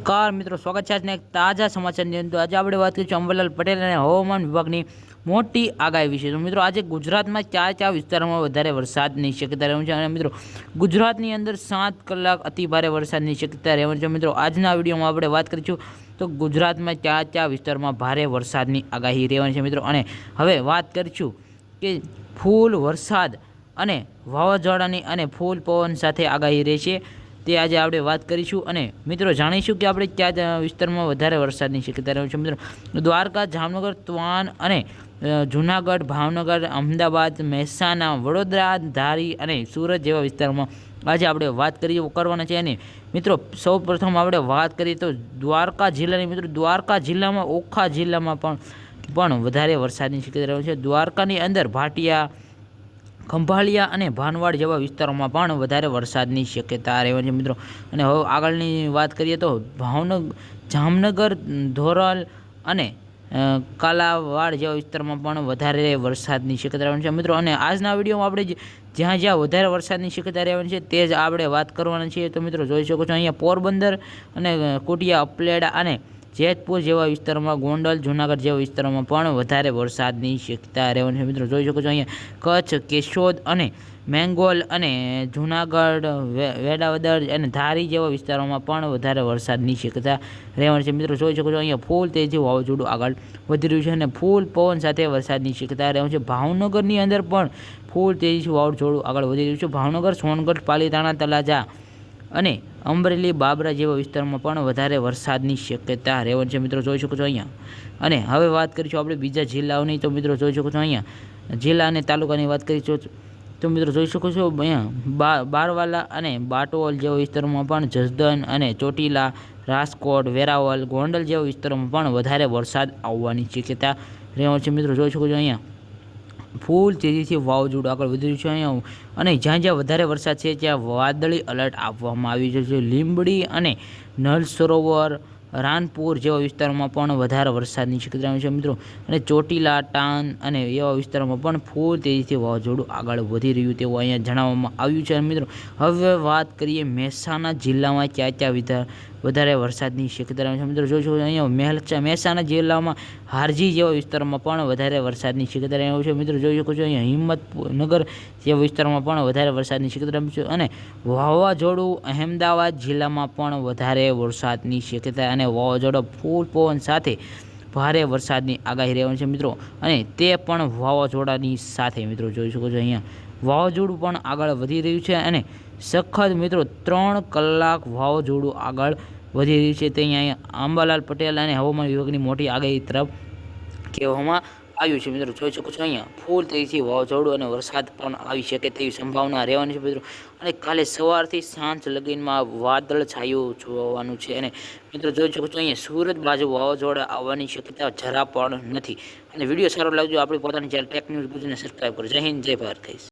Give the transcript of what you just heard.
નમસ્કાર મિત્રો, સ્વાગત છે આજના એક તાજા સમાચારની અંદર. આજે આપણે વાત કરીશું અંબરલાલ પટેલ અને હવામાન વિભાગની મોટી આગાહી વિશે. તો મિત્રો, આજે ગુજરાતમાં ચાર ચાર વિસ્તારોમાં વધારે વરસાદની શક્યતા રહેવાની છે. અને મિત્રો, ગુજરાતની અંદર સાત કલાક અતિ ભારે વરસાદની શક્યતા રહેવાની છે. મિત્રો, આજના વિડીયોમાં આપણે વાત કરીશું તો ગુજરાતમાં ચાર ચાર વિસ્તારોમાં ભારે વરસાદની આગાહી રહેવાની છે, મિત્રો. અને હવે વાત કરીશું કે ફૂલ વરસાદ અને વાવાઝોડાની અને ફૂલ પવન સાથે આગાહી રહેશે. તે આજે આપણે વાત કરીશું અને મિત્રો જાણીશું કે આપણે ત્યાં વિસ્તારમાં વધારે વરસાદની શક્યતા રહે છે. મિત્રો, દ્વારકા, જામનગર, ત્વાન અને જુનાગઢ, ભાવનગર, અમદાવાદ, મહેસાણા, વડોદરા, ધારી અને સુરત જેવા વિસ્તારમાં આજે આપણે વાત કરી કરવાના છે. અને મિત્રો સૌ પ્રથમ આપણે વાત કરીએ તો દ્વારકા જિલ્લાની. મિત્રો, દ્વારકા જિલ્લામાં ઓખા જિલ્લામાં પણ પણ વધારે વરસાદની શક્યતા રહે છે. દ્વારકાની અંદર ભાટિયા ખંભાળિયા અને ભાનવાડ જેવા વિસ્તારોમાં પણ વધારે વરસાદની શક્યતા રહેવાની છે મિત્રો. અને હવે આગળની વાત કરીએ તો ભાવનગર જામનગર, ધોરલ અને કાલાવાડ જેવા વિસ્તારમાં પણ વધારે વરસાદની શક્યતા રહેવાની છે. મિત્રો, અને આજના વિડીયોમાં આપણે જ્યાં જ્યાં વધારે વરસાદની શક્યતા રહેવાની છે તે જ આપણે વાત કરવાના છીએ. તો મિત્રો, જોઈ શકો છો અહીંયા પોરબંદર અને કોટિયા, અપલેડા અને જેતપુર જેવા વિસ્તારોમાં, ગોંડલ, જૂનાગઢ જેવા વિસ્તારોમાં પણ વધારે વરસાદની શક્યતા રહેવાની છે. મિત્રો, જોઈ શકો છો અહીંયા કચ્છ, કેશોદ અને મેંગોલ અને જૂનાગઢ વેડાવદર અને ધારી જેવા વિસ્તારોમાં પણ વધારે વરસાદની શક્યતા રહેવાની છે. મિત્રો, જોઈ શકો છો અહીંયા ફૂલ તેજી વાવાઝોડું આગળ વધી રહ્યું છે અને ફૂલ પવન સાથે વરસાદની શક્યતા રહેવાની છે. ભાવનગરની અંદર પણ ફૂલ તેજી વાવાઝોડું આગળ વધી રહ્યું છે. ભાવનગર, સોનગઢ, પાલીતાણા તલાજા અને અમરેલી બાબરા જેવા વિસ્તારમાં પણ વધારે વરસાદની શક્યતા રહેવાની છે. મિત્રો જોઈ શકો છો અહીંયા. અને હવે વાત કરીશું આપણે બીજા જિલ્લાઓની. તો મિત્રો જોઈ શકો છો અહીંયા જિલ્લા અને તાલુકાની વાત કરીશું તો મિત્રો જોઈ શકો છો અહીંયા બારવાલા અને બાટોલ જેવા વિસ્તારોમાં પણ જસદન અને ચોટીલા, રાજકોટ વેરાવલ ગોંડલ જેવા વિસ્તારોમાં પણ વધારે વરસાદ આવવાની શક્યતા રહેવાની છે. મિત્રો જોઈ શકો છો અહીંયા. ફૂલ તેજીથી વાવાઝોડું આગળ વધી રહ્યું છે અને જ્યાં જ્યાં વધારે વરસાદ છે, ત્યાં વાદળી અલર્ટ આપવામાં આવ્યું છે. લીંબડી અને નળ સરોવર, રાનપુર જેવા વિસ્તારોમાં પણ વધારે વરસાદની શક્યતા છે મિત્રો. અને ચોટીલા ટાન અને એવા વિસ્તારોમાં પણ ફૂલ તેજીથી વાવાઝોડું આગળ વધી રહ્યું તેવું અહીંયા જણાવવામાં આવ્યું છે મિત્રો. હવે વાત કરીએ મહેસાણા જિલ્લામાં ક્યાં ક્યાં વિધા વધારે વરસાદની શક્યતા સમુદ્ર છો. અહીંયા મહેલ- મહેસાણા જિલ્લામાં હારજી જેવા વિસ્તારોમાં પણ વધારે વરસાદની શક્યતા રહેવાની છે. મિત્રો, જોઈ શકો છો, અહીંયા હિંમતનગર જેવા વિસ્તારોમાં પણ વધારે વરસાદની શક્યતા છે. અને વાવાઝોડું અહેમદાબાદ જિલ્લામાં પણ વધારે વરસાદની શક્યતા અને વાવાઝોડા ફૂલ પવન સાથે ભારે વરસાદની આગાહી રહેવાની છે મિત્રો. અને તે પણ વાવાઝોડાની સાથે મિત્રો જોઈ શકો છો અહીંયા. વાવાઝોડું પણ આગળ વધી રહ્યું છે અને સખત મિત્રો ત્રણ કલાક વાવાઝોડું આગળ વધી રહ્યું છે. તે અહીંયા અંબાલાલ પટેલ અને હવામાન વિભાગની મોટી આગાહી તરફ કહેવામાં આવ્યું છે મિત્રો. જોઈ શકો છો અહીંયા ફૂલ તેજીથી વાવાઝોડું અને વરસાદ પણ આવી શકે તેવી સંભાવના રહેવાની છે મિત્રો. અને કાલે સવારથી સાંજ લગીનમાં વાદળ છાયું જોવાનું છે. અને મિત્રો જોઈ શકો છો અહીંયા સુરત બાજુ વાવાઝોડા આવવાની શક્યતા જરા પણ નથી. અને વીડિયો સારો લાગજો. આપણી પોતાની ચેનલ ટેક ન્યૂઝ ગુજરાતને સબસ્ક્રાઈબ કરો જય હિન્દ, જય ભારત